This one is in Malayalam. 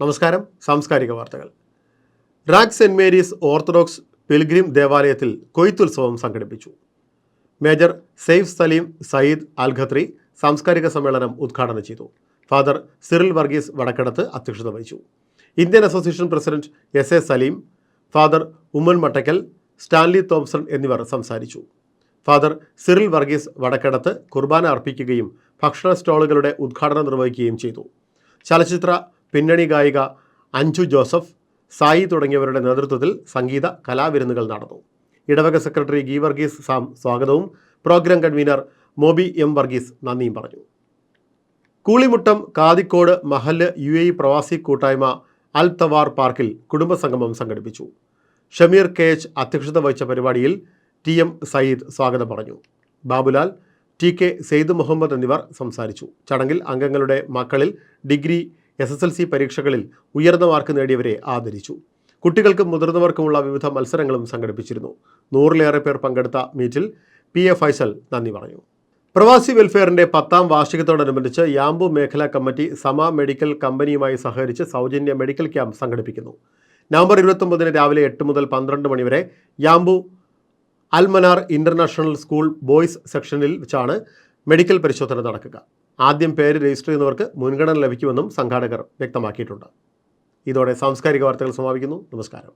നമസ്കാരം. സാംസ്കാരിക വാർത്തകൾ. RAK saint Mary's orthodox pilgrim ദേവാലയത്തിൽ കൊയ്ത്തുത്സവം സംഘടിപ്പിച്ചു. Major Saif Salim Sayyid Alkhatri സാംസ്കാരിക സമ്മേളനം ഉദ്ഘാടനം ചെയ്തു. ഫാദർ സിറിൽ വർഗീസ് വടക്കടത്ത് അധ്യക്ഷത വഹിച്ചു. Indian association president S A Saleem father Oommen Mattakkal Stanley Thomson എന്നിവർ സംസാരിച്ചു. ഫാദർ സിറിൽ വർഗീസ് വടക്കടത്ത് കുർബാന അർപ്പിക്കുകയും ഭക്ഷണ സ്റ്റോളുകളുടെ ഉദ്ഘാടനം നിർവഹിക്കുകയും ചെയ്തു. ചലച്ചിത്ര പിന്നണി ഗായിക അഞ്ജു ജോസഫ് സായി തുടങ്ങിയവരുടെ നേതൃത്വത്തിൽ സംഗീത കലാവിരുന്നുകൾ നടന്നു. ഇടവക സെക്രട്ടറി ഗി വർഗീസ് സാം സ്വാഗതവും programme convener Moby M Varghese നന്ദിയും പറഞ്ഞു. കൂളിമുട്ടം കാതിക്കോട് മഹൽ യു എ പ്രവാസി കൂട്ടായ്മ അൽ തവാർ പാർക്കിൽ കുടുംബസംഗമം സംഘടിപ്പിച്ചു. ഷമീർ കെ എച്ച് അധ്യക്ഷത വഹിച്ച പരിപാടിയിൽ ടി എം സയ്യിദ് സ്വാഗതം പറഞ്ഞു. ബാബുലാൽ ടി കെ സെയ്ദ് മുഹമ്മദ് എന്നിവർ സംസാരിച്ചു. ചടങ്ങിൽ അംഗങ്ങളുടെ മക്കളിൽ degree S S L C പരീക്ഷകളിൽ ഉയർന്ന മാർക്ക് നേടിയവരെ ആദരിച്ചു. കുട്ടികൾക്കും മുതിർന്നവർക്കുമുള്ള വിവിധ മത്സരങ്ങളും സംഘടിപ്പിച്ചിരുന്നു. നൂറിലേറെ പേർ പങ്കെടുത്ത മീറ്റിൽ പി എ ഫൈസൽ നന്ദി പറഞ്ഞു. പ്രവാസി വെൽഫെയറിന്റെ പത്താം വാർഷികത്തോടനുബന്ധിച്ച് യാമ്പു മേഖലാ കമ്മിറ്റി സമ മെഡിക്കൽ കമ്പനിയുമായി സഹകരിച്ച് സൗജന്യ മെഡിക്കൽ ക്യാമ്പ് സംഘടിപ്പിക്കുന്നു. നവംബർ ഇരുപത്തൊമ്പതിന് രാവിലെ എട്ട് മുതൽ പന്ത്രണ്ട് മണിവരെ Yanbu Al Manar international school boys സെക്ഷനിൽ വെച്ചാണ് മെഡിക്കൽ പരിശോധന നടക്കുക. ആദ്യം പേര് രജിസ്റ്റർ ചെയ്യുന്നവർക്ക് മുൻഗണന ലഭിക്കുമെന്നും സംഘാടകർ വ്യക്തമാക്കിയിട്ടുണ്ട്. ഇതോടെ സാംസ്കാരിക വാർത്തകൾ സമാപിക്കുന്നു. നമസ്കാരം.